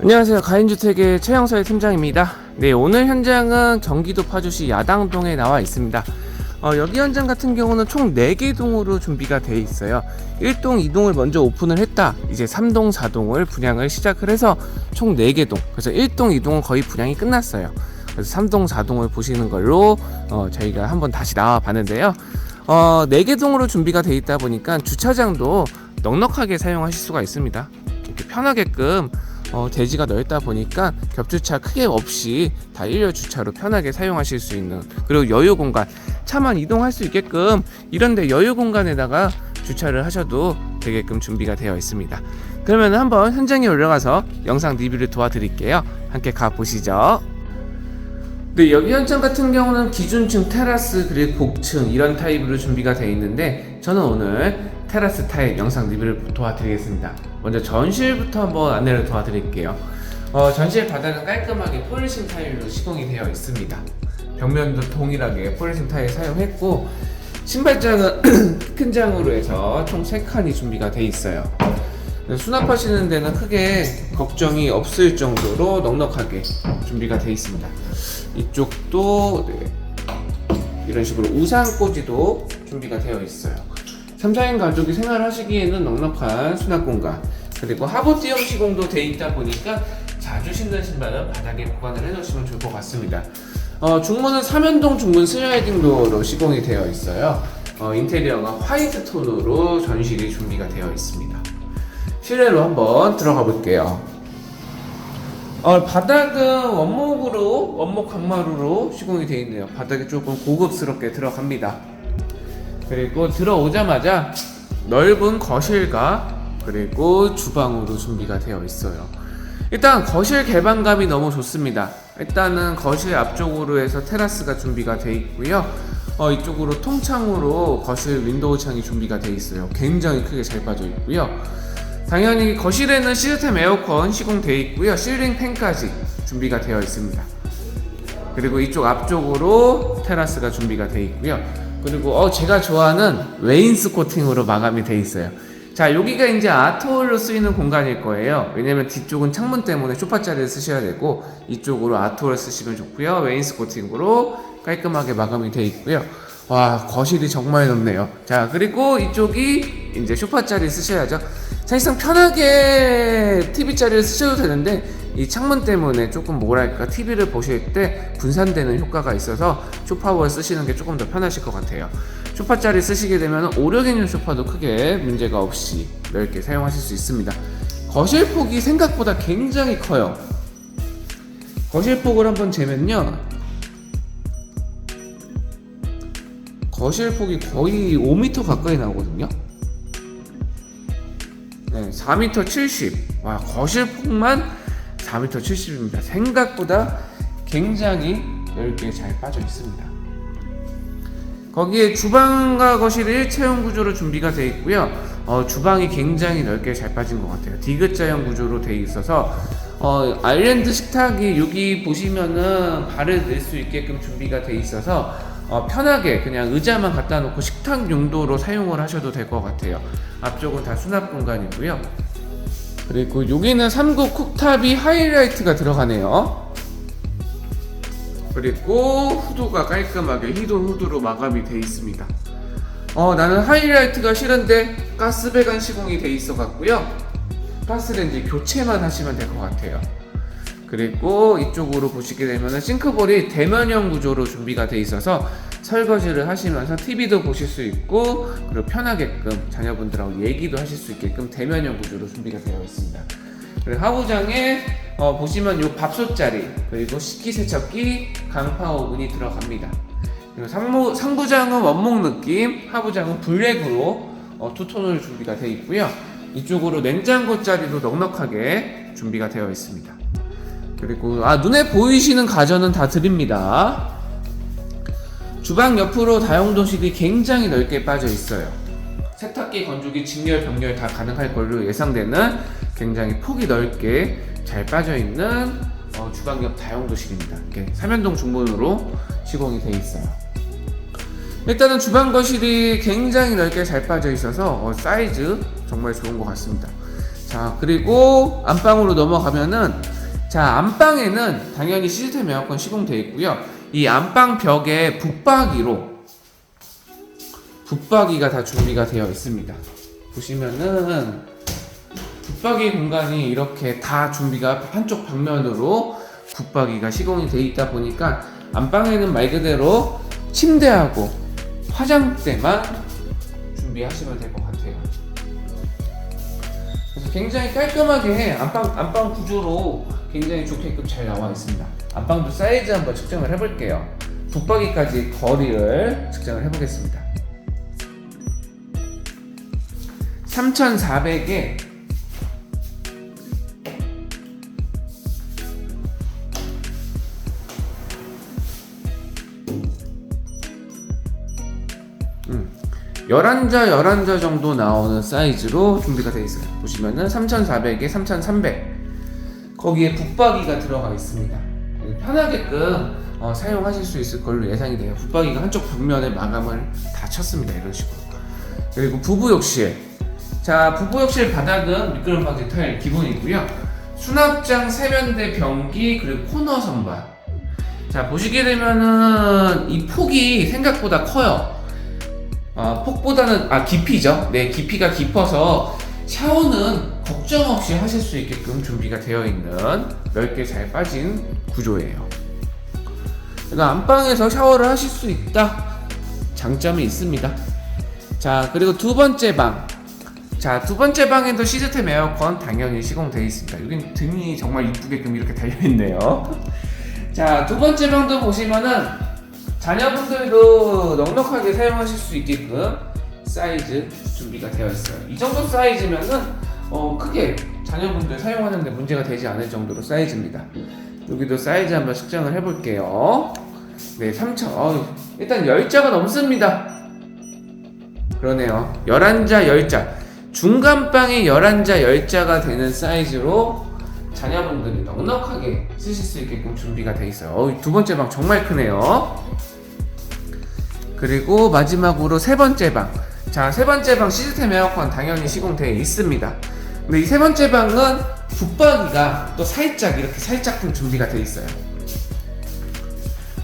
안녕하세요. 가인주택의 최영서의 팀장입니다. 네, 오늘 현장은 경기도 파주시 야당동에 나와 있습니다. 어, 여기 현장 같은 경우는 총 4개 동으로 준비가 되어 있어요. 1동, 2동을 먼저 오픈을 했다. 이제 3동, 4동을 분양을 시작을 해서 총 4개 동. 그래서 1동, 2동은 거의 분양이 끝났어요. 그래서 3동, 4동을 보시는 걸로 어, 저희가 한번 다시 나와 봤는데요. 어, 4개 동으로 준비가 되어 있다 보니까 주차장도 넉넉하게 사용하실 수가 있습니다. 이렇게 편하게끔 어, 대지가 넓다 보니까 겹주차 크게 없이 다 일렬 주차로 편하게 사용하실 수 있는 그리고 여유 공간 차만 이동할 수 있게끔 이런데 여유 공간에다가 주차를 하셔도 되게끔 준비가 되어 있습니다. 그러면 한번 현장에 올라가서 영상 리뷰를 도와드릴게요. 함께 가 보시죠. 네, 여기 현장 같은 경우는 기준층 테라스 그리고 복층 이런 타입으로 준비가 되어 있는데 저는 오늘 테라스 타입 영상 리뷰를 도와드리겠습니다. 먼저 전실부터 한번 안내를 도와드릴게요. 어, 전실 바닥은 깔끔하게 폴리싱 타일로 시공이 되어 있습니다. 벽면도 동일하게 폴리싱 타일 사용했고 신발장은 큰 장으로 해서 총 3칸이 준비가 되어 있어요. 네, 수납하시는 데는 크게 걱정이 없을 정도로 넉넉하게 준비가 되어 있습니다. 이쪽도 네, 이런 식으로 우산 꽂이도 준비가 되어 있어요. 3, 4인 가족이 생활하시기에는 넉넉한 수납 공간 그리고 하부띄엄 시공도 되어 있다 보니까 자주 신는 신발은 바닥에 보관을 해놓으시면 좋을 것 같습니다. 어, 중문은 삼연동 중문 슬라이딩 도어로 시공이 되어 있어요. 어, 인테리어가 화이트 톤으로 전실이 준비가 되어 있습니다. 실내로 한번 들어가 볼게요. 어, 바닥은 원목으로 원목 강마루로 시공이 되어 있네요. 바닥이 조금 고급스럽게 들어갑니다. 그리고 들어오자마자 넓은 거실과 그리고 주방으로 준비가 되어 있어요. 일단 거실 개방감이 너무 좋습니다. 일단은 거실 앞쪽으로 해서 테라스가 준비가 되어 있고요. 어, 이쪽으로 통창으로 거실 윈도우 창이 준비가 되어 있어요. 굉장히 크게 잘 빠져 있고요. 당연히 거실에는 시스템 에어컨 시공되어 있고요. 실링 팬까지 준비가 되어 있습니다. 그리고 이쪽 앞쪽으로 테라스가 준비가 되어 있고요. 그리고 어 제가 좋아하는 웨인스 코팅으로 마감이 되어 있어요. 자 여기가 이제 아트홀로 쓰이는 공간일 거예요. 왜냐면 뒤쪽은 창문 때문에 소파 자리를 쓰셔야 되고 이쪽으로 아트홀 쓰시면 좋고요. 웨인스 코팅으로 깔끔하게 마감이 되어 있고요. 와 거실이 정말 넓네요. 자 그리고 이쪽이 이제 소파 자리 쓰셔야죠. 사실상 편하게 TV 자리를 쓰셔도 되는데 이 창문 때문에 조금 뭐랄까 TV를 보실 때 분산되는 효과가 있어서 쇼파월 쓰시는 게 조금 더 편하실 것 같아요. 쇼파 자리 쓰시게 되면 5, 6인용 쇼파도 크게 문제가 없이 넓게 사용하실 수 있습니다. 거실 폭이 생각보다 굉장히 커요. 거실 폭을 한번 재면요. 거실 폭이 거의 5m 가까이 나오거든요. 네, 4m 70. 와, 거실 폭만 4m 70입니다. 생각보다 굉장히 넓게 잘 빠져 있습니다. 거기에 주방과 거실이 일체형 구조로 준비가 되어 있고요. 어, 주방이 굉장히 넓게 잘 빠진 것 같아요. 디귿자형 구조로 되어 있어서 어, 아일랜드 식탁이 여기 보시면은 발을 낼수 있게끔 준비가 되어 있어서 어, 편하게 그냥 의자만 갖다 놓고 식탁 용도로 사용을 하셔도 될 것 같아요. 앞쪽은 다 수납 공간이고요. 그리고 여기는 3구 쿡탑이 하이라이트가 들어가네요. 그리고 후드가 깔끔하게 히돈 후드로 마감이 되어 있습니다. 어, 나는 하이라이트가 싫은데 가스 배관 시공이 되어 있어 갖고요. 가스레인지 교체만 하시면 될 것 같아요. 그리고 이쪽으로 보시게 되면 싱크볼이 대면형 구조로 준비가 되어 있어서 설거지를 하시면서 TV도 보실 수 있고 그리고 편하게끔 자녀분들하고 얘기도 하실 수 있게끔 대면형 구조로 준비가 되어 있습니다. 그리고 하부장에 어, 보시면 요 밥솥 자리 그리고 식기세척기 강파 오븐이 들어갑니다. 그리고 상부, 상부장은 원목 느낌, 하부장은 블랙으로 어, 투톤으로 준비가 되어 있고요. 이쪽으로 냉장고 자리도 넉넉하게 준비가 되어 있습니다. 그리고 아 눈에 보이시는 가전은 다 드립니다. 주방 옆으로 다용도실이 굉장히 넓게 빠져 있어요. 세탁기, 건조기, 직렬, 병렬 다 가능할 걸로 예상되는 굉장히 폭이 넓게 잘 빠져 있는 어, 주방 옆 다용도실입니다. 이렇게 삼연동 중문으로 시공이 되어 있어요. 일단은 주방 거실이 굉장히 넓게 잘 빠져 있어서 어, 사이즈 정말 좋은 것 같습니다. 자, 그리고 안방으로 넘어가면은 자, 안방에는 당연히 시스템 에어컨 시공되어 있고요. 이 안방 벽에 붙박이로 붙박이가 다 준비가 되어 있습니다. 보시면은 붙박이 공간이 이렇게 다 준비가 한쪽 방면으로 붙박이가 시공이 되어 있다 보니까 안방에는 말 그대로 침대하고 화장대만 준비하시면 될 것 같아요. 그래서 굉장히 깔끔하게 안방 안방 구조로 굉장히 좋게끔 잘 나와 있습니다. 안방도 사이즈 한번 측정을 해볼게요. 붙박이까지 거리를 측정을 해보겠습니다. 3,400에 음, 11자, 11자 정도 나오는 사이즈로 준비가 되어 있어요. 보시면은 3,400에 3,300. 거기에 붙박이가 들어가 있습니다. 편하게끔 어, 사용하실 수 있을 걸로 예상이 돼요. 붙박이가 한쪽 벽면에 마감을 다 쳤습니다. 이런 식으로. 그리고 부부 욕실. 자, 부부 욕실 바닥은 미끄럼 방지 타일 기본이고요. 수납장 세면대 변기 그리고 코너 선반. 자, 보시게 되면은 이 폭이 생각보다 커요. 어, 폭보다는 아 깊이죠. 네, 깊이가 깊어서 샤워는 걱정 없이 하실 수 있게끔 준비가 되어 있는 넓게 잘 빠진 구조예요. 그러니까 안방에서 샤워를 하실 수 있다. 장점이 있습니다. 자, 그리고 두 번째 방. 자, 두 번째 방에도 시스템 에어컨 당연히 시공되어 있습니다. 여긴 등이 정말 이쁘게끔 이렇게 달려있네요. 자, 두 번째 방도 보시면은 자녀분들도 넉넉하게 사용하실 수 있게끔 사이즈 준비가 되어 있어요. 이 정도 사이즈면은 어, 크게 자녀분들 사용하는데 문제가 되지 않을 정도로 사이즈입니다. 여기도 사이즈 한번 측정을 해볼게요. 네, 3천. 어, 일단 10자가 넘습니다. 그러네요. 11자, 10자. 중간방에 11자, 10자가 되는 사이즈로 자녀분들이 넉넉하게 쓰실 수 있게끔 준비가 되어 있어요. 어, 두 번째 방 정말 크네요. 그리고 마지막으로 세 번째 방. 자, 세 번째 방 시스템 에어컨 당연히 시공되어 있습니다. 근데 이 세 번째 방은 붙박이가 또 살짝 이렇게 살짝쿵 준비가 되어 있어요.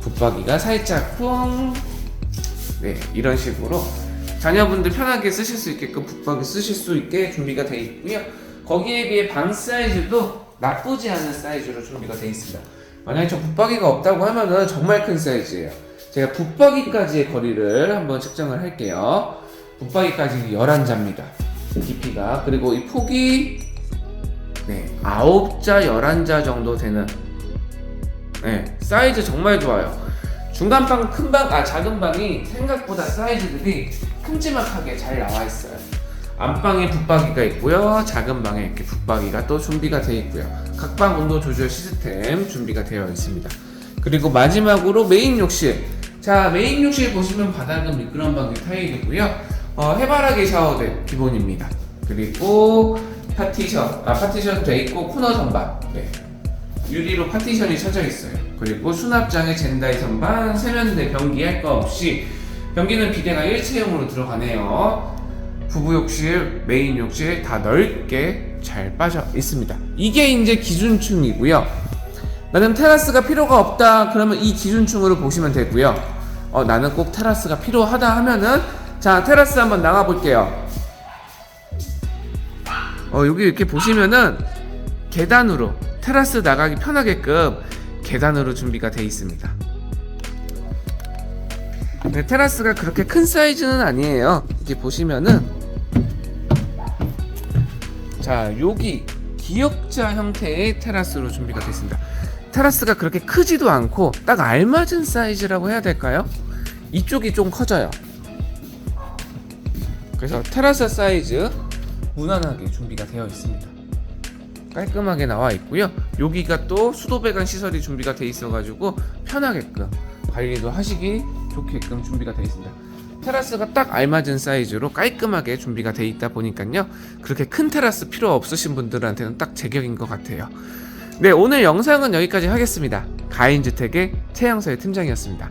붙박이가 살짝쿵 네, 이런 식으로 자녀분들 편하게 쓰실 수 있게끔 붙박이 쓰실 수 있게 준비가 되어 있고요. 거기에 비해 방 사이즈도 나쁘지 않은 사이즈로 준비가 되어 있습니다. 만약에 저 붙박이가 없다고 하면은 정말 큰 사이즈예요. 제가 붙박이까지의 거리를 한번 측정을 할게요. 붙박이까지 11자입니다. 깊이가. 그리고 이 폭이 네, 9자, 11자 정도 되는 네, 사이즈 정말 좋아요. 중간 방, 큰 방, 아 작은 방이 생각보다 사이즈들이 큼지막하게 잘 나와 있어요. 안방에 붙박이가 있고요. 작은 방에 이렇게 붙박이가 또 준비가 되어 있고요. 각 방 온도 조절 시스템 준비가 되어 있습니다. 그리고 마지막으로 메인 욕실. 자, 메인 욕실 보시면 바닥은 미끄럼 방지 타일이고요. 어, 해바라기 샤워대 기본입니다. 그리고 파티션, 아 파티션 돼 있고 코너 선반. 네. 유리로 파티션이 쳐져 있어요. 그리고 수납장에 젠다이 선반, 세면대, 변기 할 거 없이 변기는 비대가 일체형으로 들어가네요. 부부 욕실, 메인 욕실 다 넓게 잘 빠져 있습니다. 이게 이제 기준층이고요. 나는 테라스가 필요가 없다 그러면 이 기준층으로 보시면 되고요. 어, 나는 꼭 테라스가 필요하다 하면은 자 테라스 한번 나가 볼게요. 어, 여기 이렇게 보시면은 계단으로 테라스 나가기 편하게끔 계단으로 준비가 되어 있습니다. 네, 테라스가 그렇게 큰 사이즈는 아니에요. 이렇게 보시면은 자 여기 기역자 형태의 테라스로 준비가 되어 있습니다. 테라스가 그렇게 크지도 않고 딱 알맞은 사이즈라고 해야 될까요? 이쪽이 좀 커져요. 그래서 테라스 사이즈 무난하게 준비가 되어 있습니다. 깔끔하게 나와 있고요. 여기가 또 수도 배관 시설이 준비가 돼 있어가지고 편하게끔 관리도 하시기 좋게끔 준비가 되어 있습니다. 테라스가 딱 알맞은 사이즈로 깔끔하게 준비가 돼 있다 보니까요. 그렇게 큰 테라스 필요 없으신 분들한테는 딱 제격인 것 같아요. 네, 오늘 영상은 여기까지 하겠습니다. 가인주택의 최양서의 팀장이었습니다.